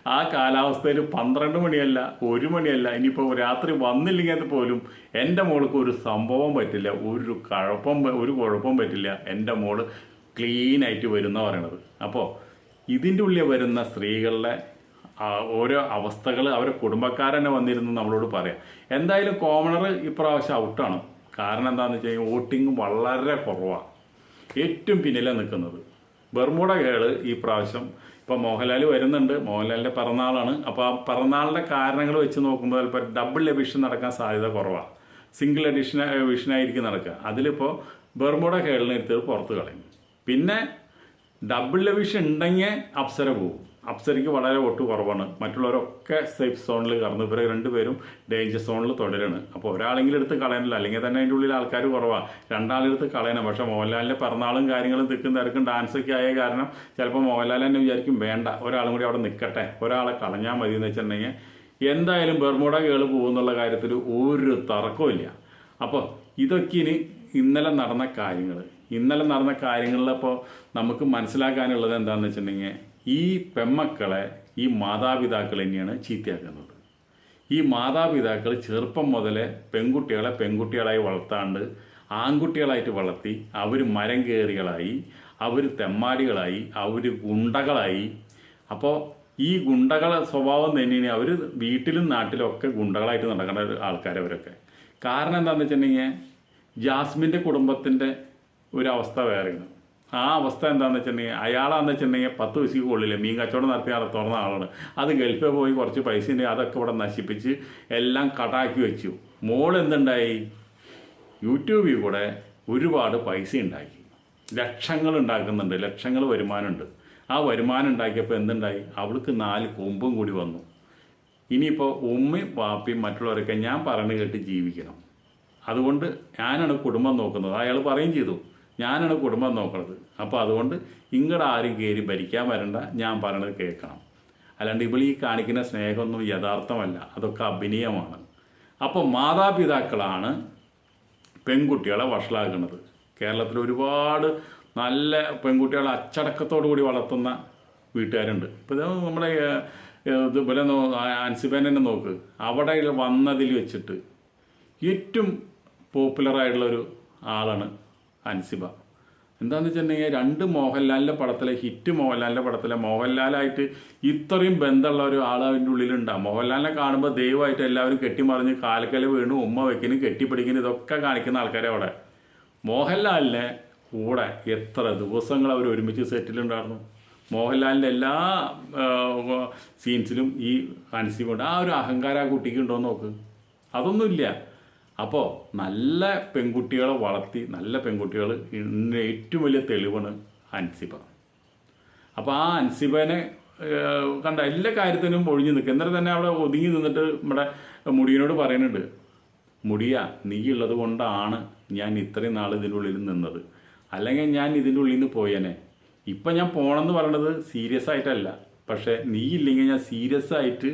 ആ കാലാവസ്ഥയിൽ പന്ത്രണ്ട് മണിയല്ല ഒരു മണിയല്ല. ഇനിയിപ്പോൾ രാത്രി വന്നില്ലെങ്കിൽ പോലും എന്റെ മോൾക്ക് ഒരു സംഭവം പറ്റില്ല ഒരു കുഴപ്പം ഒരു കുഴപ്പം പറ്റില്ല എന്റെ മോൾ ക്ലീൻ ആയിട്ട് വരുന്ന പറയണത്. അപ്പോൾ ഇതിന്റെ ഉള്ളിൽ വരുന്ന സ്ത്രീകളുടെ ഓരോ അവസ്ഥകൾ അവരെ കുടുംബക്കാരനെ വന്നിരുന്ന് നമ്മളോട് പറയാം. എന്തായാലും കോമണർ ഇപ്രാവശ്യം ഔട്ടാണ് കാരണം എന്താണെന്ന് വെച്ച് കഴിഞ്ഞാൽ വോട്ടിങ് വളരെ കുറവാണ് ഏറ്റവും പിന്നിലാണ് നിൽക്കുന്നത്. ബർമൂഡ കേൾ ഈ പ്രാവശ്യം ഇപ്പം മോഹൻലാൽ വരുന്നുണ്ട്. മോഹൻലാലിന്റെ പിറന്നാളാണ്. അപ്പോൾ ആ പിറന്നാളിന്റെ കാരണങ്ങൾ വെച്ച് നോക്കുമ്പോൾ ചിലപ്പോൾ ഡബിൾ എഡിഷൻ നടക്കാൻ സാധ്യത കുറവാണ് സിംഗിൾ എഡിഷൻ എഡിഷനായിരിക്കും നടക്കുക. അതിലിപ്പോൾ ബെർമുട കേളിനെടുത്ത് പുറത്ത് കളയും. പിന്നെ ഡബിൾ എഡിഷൻ ഉണ്ടെങ്കിൽ അപ്സര പോവും അപ്സരയ്ക്ക് വളരെ വോട്ട് കുറവാണ്. മറ്റുള്ളവരൊക്കെ സേഫ് സോണിൽ കടന്നു ഇവരെ രണ്ടുപേരും ഡേഞ്ചർ സോണിൽ തുടരാണ്. അപ്പോൾ ഒരാളെങ്കിലും എടുത്ത് കളയാനില്ല അല്ലെങ്കിൽ തന്നെ അതിന്റെ ഉള്ളിൽ ആൾക്കാർ കുറവാണ് രണ്ടാളെടുത്ത് കളയണം. പക്ഷേ മോഹൻലാലിന്റെ പിറന്നാളും കാര്യങ്ങളും തിക്കും തിരക്കും ഡാൻസൊക്കെ ആയ കാരണം ചിലപ്പോൾ മോഹൻലാൽ തന്നെ വിചാരിക്കും വേണ്ട ഒരാളും കൂടി അവിടെ നിൽക്കട്ടെ ഒരാളെ കളഞ്ഞാൽ മതി എന്ന് വെച്ചിട്ടുണ്ടെങ്കിൽ എന്തായാലും ബെർമൂഡ കേൾ പോകുന്നുള്ള കാര്യത്തിൽ ഒരു തർക്കമില്ല അപ്പോൾ ഇതൊക്കെ ഇനി ഇന്നലെ നടന്ന കാര്യങ്ങൾ ഇന്നലെ നടന്ന കാര്യങ്ങളിലപ്പോൾ നമുക്ക് മനസ്സിലാക്കാനുള്ളത് എന്താണെന്ന് വെച്ചിട്ടുണ്ടെങ്കിൽ ഈ പെമ്മക്കളെ ഈ മാതാപിതാക്കൾ തന്നെയാണ് ചീത്തയാക്കുന്നത്. ഈ മാതാപിതാക്കൾ ചെറുപ്പം മുതലേ പെൺകുട്ടികളെ പെൺകുട്ടികളായി വളർത്താണ്ട് ആൺകുട്ടികളായിട്ട് വളർത്തി അവർ മരം കയറികളായി അവർ തെമ്മാടികളായി അവർ ഗുണ്ടകളായി. അപ്പോൾ ഈ ഗുണ്ടകളെ സ്വഭാവം തന്നെയാണ് അവർ വീട്ടിലും നാട്ടിലും ഒക്കെ ഗുണ്ടകളായിട്ട് നടക്കുന്ന ആൾക്കാരവരൊക്കെ കാരണം എന്താണെന്ന് വെച്ചിട്ടുണ്ടെങ്കിൽ ജാസ്മിന്റെ കുടുംബത്തിന്റെ ഒരവസ്ഥ വേറെയാണ്. ആ അവസ്ഥ എന്താണെന്ന് വെച്ചിട്ടുണ്ടെങ്കിൽ അയാളാന്ന് വെച്ചിട്ടുണ്ടെങ്കിൽ പത്ത് വയസ്സിക്ക് കൊള്ളില്ല മീൻ കച്ചവടം നടത്തി ആളെ തുറന്ന ആളാണ്. അത് ഗൾഫിൽ പോയി കുറച്ച് പൈസ ഉണ്ട് അതൊക്കെ ഇവിടെ നശിപ്പിച്ച് എല്ലാം കടാക്കി വെച്ചു. മോൾ എന്തുണ്ടായി? യൂട്യൂബിൽ കൂടെ ഒരുപാട് പൈസ ഉണ്ടാക്കി. ലക്ഷങ്ങൾ ഉണ്ടാക്കുന്നുണ്ട്. ലക്ഷങ്ങൾ വരുമാനമുണ്ട്. ആ വരുമാനം ഉണ്ടാക്കിയപ്പോൾ എന്തുണ്ടായി? അവൾക്ക് നാല് കൊമ്പും കൂടി വന്നു. ഇനിയിപ്പോൾ ഉമ്മയും വാപ്പയും മറ്റുള്ളവരൊക്കെ ഞാൻ പറഞ്ഞു കേട്ട് ജീവിക്കണം. അതുകൊണ്ട് ഞാനാണ് കുടുംബം നോക്കുന്നത്. അയാൾ പറയും ചെയ്തു. ഞാനാണ് കുടുംബം നോക്കുന്നത്. അപ്പോൾ അതുകൊണ്ട് ഇങ്ങടെ ആരും കയറി ഭരിക്കാൻ വരണ്ട. ഞാൻ പറയണത് കേൾക്കണം. അല്ലാണ്ട് ഇവൾ ഈ കാണിക്കുന്ന സ്നേഹമൊന്നും യഥാർത്ഥമല്ല. അതൊക്കെ അഭിനയമാണ്. അപ്പോൾ മാതാപിതാക്കളാണ് പെൺകുട്ടികളെ വഷളാക്കുന്നത്. കേരളത്തിൽ ഒരുപാട് നല്ല പെൺകുട്ടികളെ അച്ചടക്കത്തോടു കൂടി വളർത്തുന്ന വീട്ടുകാരുണ്ട്. ഇപ്പോൾ നമ്മുടെ ഇതുപോലെ അൻസിബേൻ തന്നെ നോക്ക്. അവിടെ വന്നതിൽ വെച്ചിട്ട് ഏറ്റവും പോപ്പുലറായിട്ടുള്ളൊരു ആളാണ് അൻസിബ. എന്താന്ന് വെച്ചിട്ടുണ്ടെങ്കിൽ രണ്ട് മോഹൻലാലിന്റെ പടത്തിലെ ഹിറ്റ് മോഹൻലാലിന്റെ പടത്തിലെ മോഹൻലാലായിട്ട് ഇത്രയും ബന്ധമുള്ള ഒരു ആൾ അതിന്റെ ഉള്ളിലുണ്ടാകും മോഹൻലാലിനെ കാണുമ്പോൾ ദൈവമായിട്ട് എല്ലാവരും കെട്ടിമറിഞ്ഞ് കാൽക്കൽ വീണ് ഉമ്മ വയ്ക്കുന്നു കെട്ടിപ്പിടിക്കുന്നു ഇതൊക്കെ കാണിക്കുന്ന ആൾക്കാരെ അവിടെ. മോഹൻലാലിനെ കൂടെ എത്ര ദിവസങ്ങൾ അവർ ഒരുമിച്ച് സെറ്റിലുണ്ടായിരുന്നു. മോഹൻലാലിന്റെ എല്ലാ സീൻസിലും ഈ അൻസിബുണ്ട് ആ ഒരു അഹങ്കാരം ആ കുട്ടിക്ക് ഉണ്ടോ നോക്ക്. അതൊന്നുമില്ല. അപ്പോൾ നല്ല പെൺകുട്ടികളെ വളർത്തി നല്ല പെൺകുട്ടികൾ ഏറ്റവും വലിയ തെളിവാണ് അൻസിബ. അപ്പോൾ ആ അൻസിബനെ കണ്ട എല്ലാ കാര്യത്തിനും ഒഴിഞ്ഞു നിൽക്കുക എന്നിട്ട് തന്നെ അവിടെ ഒതുങ്ങി നിന്നിട്ട് നമ്മുടെ മുടിയനോട് പറയുന്നുണ്ട് മുടിയ നീ ഉള്ളത് കൊണ്ടാണ് ഞാൻ ഇത്രയും നാൾ ഇതിന്റെ ഉള്ളിൽ നിന്നത്. അല്ലെങ്കിൽ ഞാൻ ഇതിന്റെ ഉള്ളിൽ നിന്ന് പോയേനെ. ഇപ്പം ഞാൻ പോകണമെന്ന് പറയണത് സീരിയസ് ആയിട്ടല്ല. പക്ഷേ നീ ഇല്ലെങ്കിൽ ഞാൻ സീരിയസ് ആയിട്ട്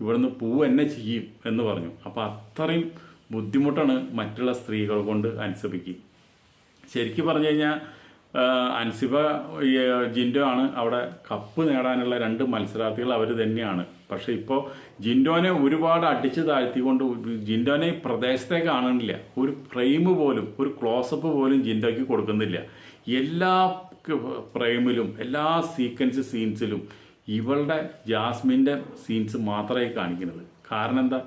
ഇവിടുന്ന് പോവുക എന്നെ ചെയ്യും എന്ന് പറഞ്ഞു. അപ്പോൾ അത്രയും ബുദ്ധിമുട്ടാണ് മറ്റുള്ള സ്ത്രീകൾ കൊണ്ട് അനുസരിക്കുക ശരിക്കും പറഞ്ഞു കഴിഞ്ഞാൽ അൻസിബ ജിൻഡോ ആണ് അവിടെ കപ്പ് നേടാനുള്ള രണ്ട് മത്സരാർത്ഥികൾ അവർ തന്നെയാണ്. പക്ഷെ ഇപ്പോൾ ജിൻഡോനെ ഒരുപാട് അടിച്ചു താഴ്ത്തിക്കൊണ്ട് ജിൻഡോനെ പ്രദേശത്തെ കാണുന്നില്ല. ഒരു ഫ്രെയിം പോലും ഒരു ക്ലോസപ്പ് പോലും ജിൻഡോയ്ക്ക് കൊടുക്കുന്നില്ല. എല്ലാ ഫ്രെയിമിലും എല്ലാ സീക്വൻസ് സീൻസിലും ഇവളുടെ ജാസ്മിന്റെ സീൻസ് മാത്രമേ കാണിക്കുന്നത്. കാരണം എന്താ?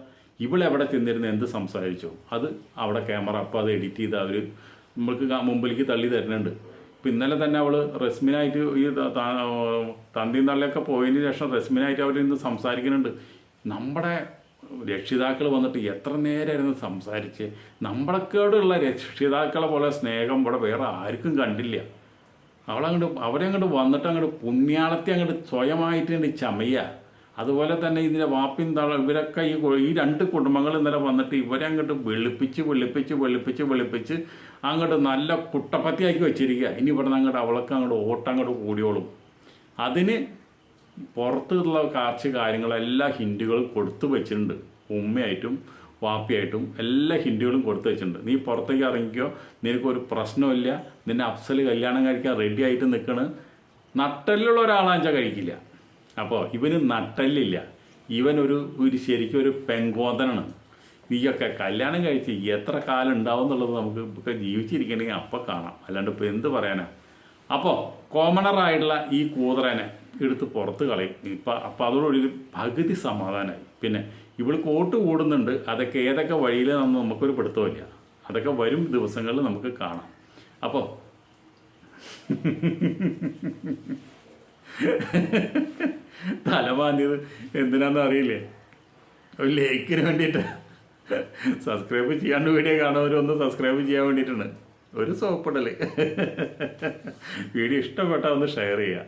ഇവളെവിടെ ചെന്നിരുന്ന് എന്ത് സംസാരിച്ചോ? അത് അവിടെ ക്യാമറ അപ്പോൾ അത് എഡിറ്റ് ചെയ്ത് അവർ നമ്മൾക്ക് മുമ്പിലേക്ക് തള്ളി തരുന്നുണ്ട്. ഇപ്പം ഇന്നലെ തന്നെ അവൾ റസ്മിനായിട്ട് ഈ തന്തി തള്ളിയൊക്കെ പോയതിന് ശേഷം റസ്മിനായിട്ട് അവർ ഇന്ന് സംസാരിക്കുന്നുണ്ട്. നമ്മുടെ രക്ഷിതാക്കൾ വന്നിട്ട് എത്ര നേരമായിരുന്നു സംസാരിച്ച്. നമ്മളൊക്കെയോടുള്ള രക്ഷിതാക്കളെ പോലെ സ്നേഹം ഇവിടെ വേറെ ആർക്കും കണ്ടില്ല. അവളങ്ങോട്ട് അവരങ്ങോട്ട് വന്നിട്ട് അങ്ങോട്ട് പുണ്യാളത്തെ അങ്ങോട്ട് സ്വയമായിട്ട് ചമയ്യ. അതുപോലെ തന്നെ ഇതിന്റെ വാപ്പിൻ തള ഇവരൊക്കെ ഈ ഈ രണ്ട് കുടുംബങ്ങൾ ഇന്നലെ വന്നിട്ട് ഇവരെ അങ്ങോട്ട് വെളുപ്പിച്ച് വെളുപ്പിച്ച് വെളുപ്പിച്ച് വെളുപ്പിച്ച് അങ്ങോട്ട് നല്ല കുട്ടപ്പത്തിയാക്കി വെച്ചിരിക്കുക. ഇനി ഇവിടെ നിന്ന് അങ്ങോട്ട് അവൾക്ക് അങ്ങോട്ട് ഓട്ടം അങ്ങോട്ട് കൂടിയോളും. അതിന് പുറത്തുള്ള കാർച്ച് കാര്യങ്ങളെല്ലാ ഹിൻഡുകളും കൊടുത്തു വെച്ചിട്ടുണ്ട്. ഉമ്മയായിട്ടും വാപ്പിയായിട്ടും എല്ലാ ഹിൻഡുകളും കൊടുത്തു വെച്ചിട്ടുണ്ട്. നീ പുറത്തേക്ക് ഇറങ്ങിക്കോ. നിനക്കൊരു പ്രശ്നമില്ല നിന്നെ അഫ്സൽ കല്യാണം കഴിക്കാൻ റെഡി ആയിട്ട് നിൽക്കണ്. നട്ടലുള്ള ഒരാളാച്ചാൽ കഴിക്കില്ല. അപ്പോൾ ഇവന് നട്ടല്ലില്ല. ഇവനൊരു ഒരു ശരിക്കും ഒരു പെങ്കോതനാണ്. നീയൊക്കെ കല്യാണം കഴിച്ച് എത്ര കാലം ഉണ്ടാവും എന്നുള്ളത് നമുക്ക് ഇപ്പം ജീവിച്ചിരിക്കണമെങ്കിൽ അപ്പോൾ കാണാം. അല്ലാണ്ട് ഇപ്പോൾ എന്ത് പറയാനാ? അപ്പോൾ കോമണറായിട്ടുള്ള ഈ കൂതറനെ എടുത്ത് പുറത്ത് കളയും. ഇപ്പം അപ്പോൾ അതോടൊരു പകുതി സമാധാനമായി പിന്നെ ഇവൾ കോട്ട് കൂടുന്നുണ്ട്. അതൊക്കെ ഏതൊക്കെ വഴിയിൽ നമ്മൾ നമുക്കൊരു പിടുത്തമില്ല അതൊക്കെ വരും ദിവസങ്ങളിൽ നമുക്ക് കാണാം. അപ്പോൾ തലമാന്തിയത് എന്തിനാന്ന് അറിയില്ലേ? ഒരു ലേക്കിന് വേണ്ടിയിട്ട്. സബ്സ്ക്രൈബ് ചെയ്യാണ്ട് വീഡിയോ കാണുന്നവരൊന്ന് സബ്സ്ക്രൈബ് ചെയ്യാൻ വേണ്ടിയിട്ടാണ്. ഒരു സോപ്പിടൽ വീഡിയോ ഇഷ്ടപ്പെട്ടാൽ ഒന്ന് ഷെയർ ചെയ്യുക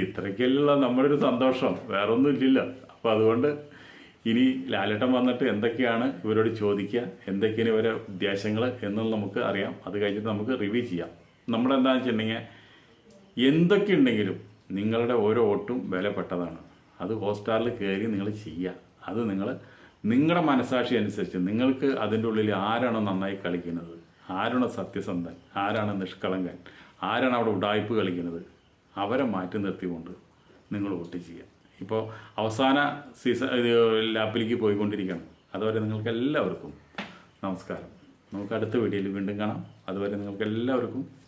ഇത്രയ്ക്കല്ല നമ്മുടെ ഒരു സന്തോഷം. വേറെ ഒന്നും ഇല്ലല്ലോ. അപ്പോൾ അതുകൊണ്ട് ഇനി ലാലേട്ടൻ വന്നിട്ട് എന്തൊക്കെയാണ് ഇവരോട് ചോദിക്കുക എന്തൊക്കെയാണ് ഇവരെ ഉദ്ദേശങ്ങൾ എന്നുള്ളത് നമുക്ക് അറിയാം. അത് കഴിഞ്ഞിട്ട് നമുക്ക് റിവ്യൂ ചെയ്യാം. നമ്മളെന്താണെന്ന് വെച്ചിട്ടുണ്ടെങ്കിൽ എന്തൊക്കെ ഉണ്ടെങ്കിലും നിങ്ങളുടെ ഓരോ വോട്ടും വിലപ്പെട്ടതാണ്. അത് ഹോട്ട്സ്റ്റാറിൽ കയറി നിങ്ങൾ ചെയ്യുക. അത് നിങ്ങൾ നിങ്ങളുടെ മനസാക്ഷി അനുസരിച്ച് നിങ്ങൾക്ക് അതിന്റെ ഉള്ളിൽ ആരാണോ നന്നായി കളിക്കുന്നത്? ആരാണോ സത്യസന്ധൻ? ആരാണ് നിഷ്കളങ്കൻ? ആരാണ് അവിടെ ഉടായ്പ് കളിക്കുന്നത്? അവരെ മാറ്റി നിർത്തിക്കൊണ്ട് നിങ്ങൾ വോട്ട് ചെയ്യുക. ഇപ്പോൾ അവസാന സീസൺ ലാപ്പിലേക്ക് പോയിക്കൊണ്ടിരിക്കുകയാണ്. അതുവരെ നിങ്ങൾക്ക് എല്ലാവർക്കും നമസ്കാരം. നമുക്ക് അടുത്ത വീഡിയോയിൽ വീണ്ടും കാണാം. അതുവരെ നിങ്ങൾക്ക് എല്ലാവർക്കും